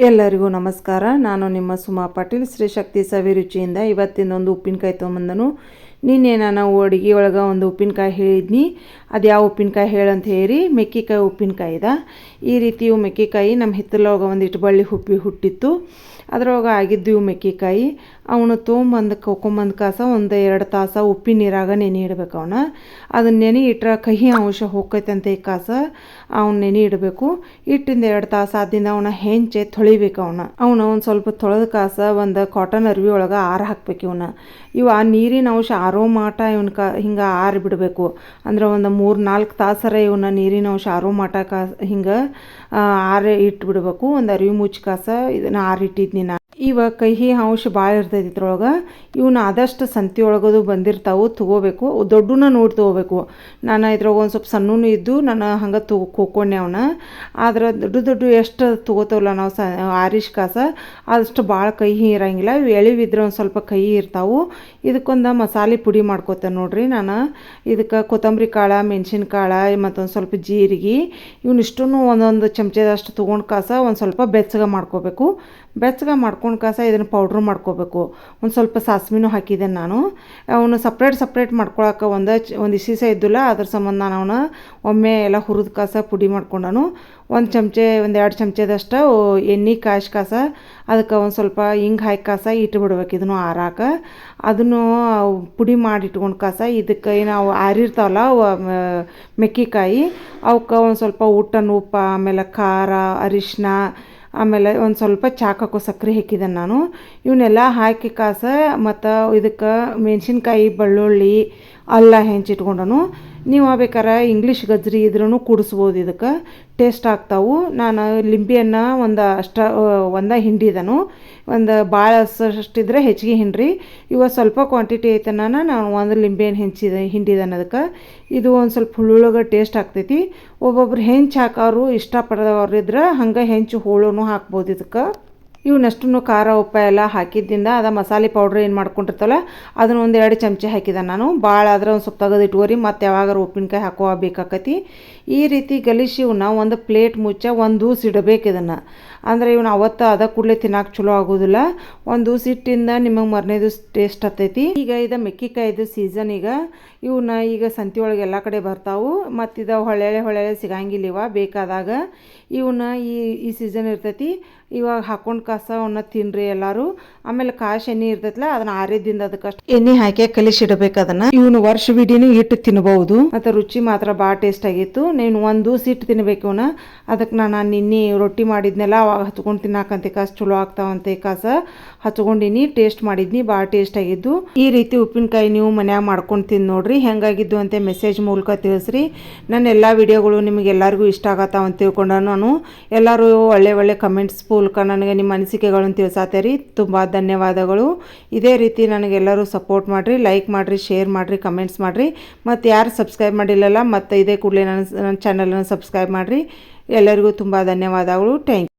ಎಲ್ಲರಿಗೂ ನಮಸ್ಕಾರ. ನಾನು ನಿಮ್ಮ ಸುಮಾ ಪಾಟೀಲ್. ಶ್ರೀ ಶಕ್ತಿ ಸವಿರುಚಿಯಿಂದ ಇವತ್ತಿನೊಂದು ಉಪ್ಪಿನಕಾಯಿ ತೊಗೊಂಬಂದನು. ನಿನ್ನೆ ನಾನು ಅಡುಗೆ ಒಳಗೆ ಒಂದು ಉಪ್ಪಿನಕಾಯಿ ಹೇಳಿದ್ನಿ. ಅದು ಯಾವ ಉಪ್ಪಿನಕಾಯಿ ಹೇಳಂತ ಹೇಳಿ, ಮೆಕ್ಕಿಕಾಯಿ ಉಪ್ಪಿನಕಾಯಿ ಇದೆ ಈ ರೀತಿ ಮೆಕ್ಕಿಕಾಯಿ ನಮ್ಮ ಹಿತ್ತಲೊಳಗೆ ಒಂದಿಟ್ಟು ಬಳ್ಳಿ ಹುಪ್ಪಿ ಹುಟ್ಟಿತ್ತು. ಅದ್ರೊಳಗೆ ಆಗಿದ್ದು ಇವು ಮೆಕ್ಕಿಕಾಯಿ. ಅವನು ತೊಗೊಂಬಂದು ಕೊಕೊಂಬಂದು ಕಾಸ ಒಂದು ಎರಡು ತಾಸು ಉಪ್ಪಿನ ನೀರಾಗ ನೆನೆ ಇಡಬೇಕು ಅವನ. ಅದನ್ನ ನೆನೆ ಇಟ್ರೆ ಕಹಿ ಅಂಶ ಹೋಗ್ತೈತೆ ಅಂತ ಈ ಕಾಸ, ಅವ್ನ ನೆನೆ ಇಡಬೇಕು. ಇಟ್ಟಿಂದ ಎರಡು ತಾಸು ಆದಿಂದ ಅವನ ಹೆಂಚೆ ತೊಳಿಬೇಕು ಅವನ. ಅವನ ಒಂದು ಸ್ವಲ್ಪ ತೊಳೆದ ಕಾಸ ಒಂದು ಕಾಟನ್ ಅರ್ವಿ ಒಳಗೆ ಆರು ಹಾಕ್ಬೇಕು ಇವನ್ನ ಇವು ಆ ನೀರಿನ ಅಂಶ ಆರೋ ಮಾಟ ಇವನ್ ಕ, ಹಿಂಗೆ ಆರಿ ಬಿಡಬೇಕು. ಅಂದ್ರೆ ಒಂದು ಮೂರು ನಾಲ್ಕು ತಾಸರ ಇವನ ನೀರಿನ ಅಂಶ ಆರೋ ಮಾಟ ಕಾ, ಹಿಂಗೆ ಆರಿ ಇಟ್ಟು ಬಿಡಬೇಕು ಒಂದು ಅರಿವಿ ಮುಚ್ಚಿ ಕಾಸ ಇದನ್ನ ಆರಿಟ್ಟಿದ್ನಿ ನಾ. ಇವ ಕಹಿ ಅಂಶ ಭಾಳ ಇರ್ತೈತಿ ಇದ್ರೊಳಗೆ. ಇವನ್ನ ಆದಷ್ಟು ಸಂತಿ ಒಳಗದು ಬಂದಿರ್ತಾವೆ, ತೊಗೋಬೇಕು. ದೊಡ್ಡನ ನೋಡಿ ತೊಗೋಬೇಕು. ನಾನು ಇದ್ರೊಳಗೆ ಒಂದು ಸ್ವಲ್ಪ ಸಣ್ಣನೂ ಇದ್ದು ನಾನು ಹಂಗೆ ತೊಗೊ ಕೊಕ್ಕೊಂಡೆ ಅವನ. ಆದ್ರೆ ದೊಡ್ಡ ದೊಡ್ಡ ಎಷ್ಟು ತೊಗೋತವಲ್ಲ ನಾವು ಸ ಆರಿಶ್ ಕಾಸ ಅದಷ್ಟು ಭಾಳ ಕಹಿ ಇರಂಗಿಲ್ಲ. ಇವು ಎಳಿವಿದ್ರೆ ಒಂದು ಸ್ವಲ್ಪ ಕಹಿ ಇರ್ತಾವೆ. ಇದಕ್ಕೊಂದು ಮಸಾಲೆ ಪುಡಿ ಮಾಡ್ಕೋತೇನೆ ನೋಡ್ರಿ ನಾನು. ಇದಕ್ಕೆ ಕೊತ್ತಂಬರಿ ಕಾಳು, ಮೆಣಸಿನ ಕಾಳು, ಮತ್ತೊಂದು ಸ್ವಲ್ಪ ಜೀರಿಗೆ. ಇವನ್ನಿಷ್ಟೂ ಒಂದೊಂದು ಚಮಚದಷ್ಟು ತೊಗೊಂಡು ಕಾಸ ಒಂದು ಸ್ವಲ್ಪ ಬೆಚ್ಚಗೆ ಮಾಡ್ಕೋಬೇಕು. ಬೆಚ್ಚಗೆ ಮಾಡ್ಕೊಂಡು ಕಾಸ ಇದನ್ನು ಪೌಡ್ರ್ ಮಾಡ್ಕೋಬೇಕು. ಒಂದು ಸ್ವಲ್ಪ ಸಾಸ್ಮಿನೂ ಹಾಕಿದೆ ನಾನು. ಅವನು ಸಪ್ರೇಟ್ ಸಪ್ರೇಟ್ ಮಾಡ್ಕೊಳಕ್ಕೆ ಒಂದು ಒಂದು ಇಸಿಸ ಇದ್ದಿಲ್ಲ, ಅದ್ರ ಸಂಬಂಧ ನಾನು ಅವನು ಒಮ್ಮೆ ಎಲ್ಲ ಹುರಿದ ಕಾಸ ಪುಡಿ ಮಾಡ್ಕೊಂಡನು ಒಂದು ಚಮಚೆ, ಒಂದು ಎರಡು ಚಮಚದಷ್ಟು ಎಣ್ಣೆ, ಕಾಯಿ ಕಾಸ, ಅದಕ್ಕೆ ಒಂದು ಸ್ವಲ್ಪ ಹಿಂಗೆ ಹಾಕಿ ಕಾಸ ಇಟ್ಬಿಡ್ಬೇಕು ಇದನ್ನು ಆರಾಕ. ಅದನ್ನು ಪುಡಿ ಮಾಡಿ ಇಟ್ಕೊಂಡು ಕಾಸ, ಇದಕ್ಕೆ ನಾವು ಆರಿರ್ತಾವಲ್ಲ ಮೆಕ್ಕಿಕಾಯಿ, ಅವಕ್ಕೆ ಒಂದು ಸ್ವಲ್ಪ ಊಟನ ಉಪ್ಪು, ಆಮೇಲೆ ಖಾರ ಅರಿಶಿನ ಆಮೇಲೆ ಒಂದು ಸ್ವಲ್ಪ ಚಾಕಕ್ಕು ಸಕ್ಕರೆ ಹಾಕಿದೆ ನಾನು. ಇವನ್ನೆಲ್ಲ ಹಾಕಿ ಕಾಸ ಮತ್ತು ಇದಕ್ಕೆ ಮೆಣಸಿನ್ಕಾಯಿ, ಬೆಳ್ಳುಳ್ಳಿ, ಅಲ್ಲ ಹೆಂಚಿಟ್ಕೊಂಡನು ನೀವು ಬೇಕಾರೆ ಇಂಗ್ಲೀಷ್ ಗಜ್ರಿ ಇದ್ರೂ ಕೂಡಿಸ್ಬೋದು ಇದಕ್ಕೆ. ಟೇಸ್ಟ್ ಆಗ್ತಾವು. ನಾನು ಲಿಂಬಿಯನ್ನು ಒಂದು ಅಷ್ಟ, ಒಂದ ಹಿಂಡಿದನು ಒಂದು ಭಾಳ ಅಷ್ಟಿದ್ರೆ ಹೆಚ್ಚಿಗೆ ಹಿಂಡ್ರಿ. ಇವತ್ತು ಸ್ವಲ್ಪ ಕ್ವಾಂಟಿಟಿ ಐತೆ ನಾನು ಒಂದು ಲಿಂಬೆಯನ್ನು ಹೆಂಚಿದ ಹಿಂಡಿದನು ಅದಕ್ಕೆ. ಇದು ಒಂದು ಸ್ವಲ್ಪ ಹುಳುಳಗ ಟೇಸ್ಟ್ ಆಗ್ತೈತಿ. ಒಬ್ಬೊಬ್ರು ಹೆಂಚು ಹಾಕೋರು ಇಷ್ಟಪಡೋರು ಇದ್ರೆ ಹಂಗೆ ಹೆಂಚು ಹೋಳೂ ಹಾಕ್ಬೋದು ಇದಕ್ಕೆ. ಇವನ್ನಷ್ಟು ಖಾರ ಉಪ್ಪ ಎಲ್ಲ ಹಾಕಿದ್ದಿಂದ ಅದ ಮಸಾಲೆ ಪೌಡ್ರ್ ಏನು ಮಾಡ್ಕೊಂಡಿರ್ತಲ್ಲ ಅದನ್ನ ಒಂದು ಎರಡು ಚಮಚ ಹಾಕಿದೆ ನಾನು. ಭಾಳ ಆದ್ರೆ ಒಂದು ಸ್ವಲ್ಪ ತೆಗೆದು ಇಟ್ಕೋರಿ, ಮತ್ತು ಯಾವಾಗಾರು ಉಪ್ಪಿನಕಾಯಿ ಹಾಕೋ ಬೇಕಾಕತಿ. ಈ ರೀತಿ ಗಲಿಸಿ ಇವನ್ನ ಒಂದು ಪ್ಲೇಟ್ ಮುಚ್ಚ ಒಂದು ದೂಸ್ ಇಡಬೇಕು ಇದನ್ನು. ಅಂದರೆ ಇವನು ಅವತ್ತು ಅದ ಕೂಡಲೇ ತಿನ್ನಕ್ಕೆ ಚಲೋ ಆಗೋದಿಲ್ಲ. ಒಂದು ದೂಸ್ ಇಟ್ಟಿಂದ ನಿಮಗೆ ಮರನೇ ಟೇಸ್ಟ್ ಹತ್ತೈತಿ. ಈಗ ಇದು ಮೆಕ್ಕಿಕಾಯ್ದು ಸೀಸನ್ ಈಗ. ಇವನ್ನ ಈಗ ಸಂತಿ ಒಳಗೆ ಎಲ್ಲ ಕಡೆ ಬರ್ತಾವು. ಮತ್ತು ಇದು ಹೊಳೆಳೆ ಹೊಳೆಳೆ ಸಿಗಂಗಿಲ್ಲ ಇವ ಬೇಕಾದಾಗ. ಇವನ್ನ ಈ ಈ ಸೀಸನ್ ಇರ್ತೈತಿ. ಇವಾಗ ಹಾಕೊಂಡು ಕಾಸ ಅವನ್ನ ತಿನ್ರಿ ಎಲ್ಲರೂ. ಆಮೇಲೆ ಕಾಶ್ ಎಣ್ಣೆ ಇರ್ತೈತಲ್ಲ ಅದನ್ನ ಆರಿದಿಂದ ಅದಕ್ಕಷ್ಟು ಎಣ್ಣೆ ಹಾಕಿ ಕಲಿಸಿಡಬೇಕು ಅದನ್ನ. ಇವನು ವರ್ಷ ಬಿಡಿನೂ ಇಟ್ಟು ತಿನ್ಬಹುದು ಮತ್ತು ರುಚಿ ಮಾತ್ರ ಭಾಳ ಟೇಸ್ಟ್ ಆಗಿತ್ತು. ನೀನು ಒಂದು ಇಟ್ಟು ತಿನ್ಬೇಕು ಇವನ ಅದಕ್ಕೆ ನಾನು ನಿನ್ನೆ ರೊಟ್ಟಿ ಮಾಡಿದ್ನೆಲ್ಲ, ಅವಾಗ ಹಚ್ಕೊಂಡು ತಿನ್ನಾಕಂತೆ ಕಾಸ, ಚಲೋ ಆಗ್ತಾವಂತೆ ಕಾಸ. ಹಚ್ಕೊಂಡಿನಿ ಟೇಸ್ಟ್ ಮಾಡಿದ್ನಿ ಭಾಳ ಟೇಸ್ಟ್ ಆಗಿದ್ದು. ಈ ರೀತಿ ಉಪ್ಪಿನಕಾಯಿ ನೀವು ಮನ್ಯಾಗ ಮಾಡ್ಕೊಂಡು ತಿಂದು ನೋಡ್ರಿ. ಹೆಂಗಾಗಿದ್ದು ಅಂತ ಮೆಸೇಜ್ ಮೂಲಕ ತಿಳಿಸ್ರಿ. ನನ್ನ ಎಲ್ಲ ವಿಡಿಯೋಗಳು ನಿಮಗೆ ಎಲ್ಲರಿಗೂ ಇಷ್ಟ ಆಗತ್ತಾವಂತ ತಿಳ್ಕೊಂಡು ನಾನು. ಎಲ್ಲರೂ ಒಳ್ಳೆ ಒಳ್ಳೆ ಕಮೆಂಟ್ಸ್ ಮೂಲಕ ನನಗೆ ನಿಮ್ಮ ಅನಿಸಿಕೆಗಳನ್ನು ತಿಳಿಸಾತೀರಿ ತುಂಬ ಧನ್ಯವಾದಗಳು. ಇದೇ ರೀತಿ ನನಗೆಲ್ಲರೂ ಸಪೋರ್ಟ್ ಮಾಡಿರಿ ಲೈಕ್ ಮಾಡಿರಿ ಶೇರ್ ಮಾಡಿರಿ ಕಮೆಂಟ್ಸ್ ಮಾಡಿರಿ. ಮತ್ತು ಯಾರು ಸಬ್ಸ್ಕ್ರೈಬ್ ಮಾಡಿಲ್ಲಲ್ಲ ಮತ್ತು ಇದೇ ಕೂಡಲೇ ನನ್ನ ನನ್ನ ಚಾನಲನ್ನು ಸಬ್ಸ್ಕ್ರೈಬ್ ಮಾಡಿರಿ. ಎಲ್ಲರಿಗೂ ತುಂಬ ಧನ್ಯವಾದಗಳು. ಥ್ಯಾಂಕ್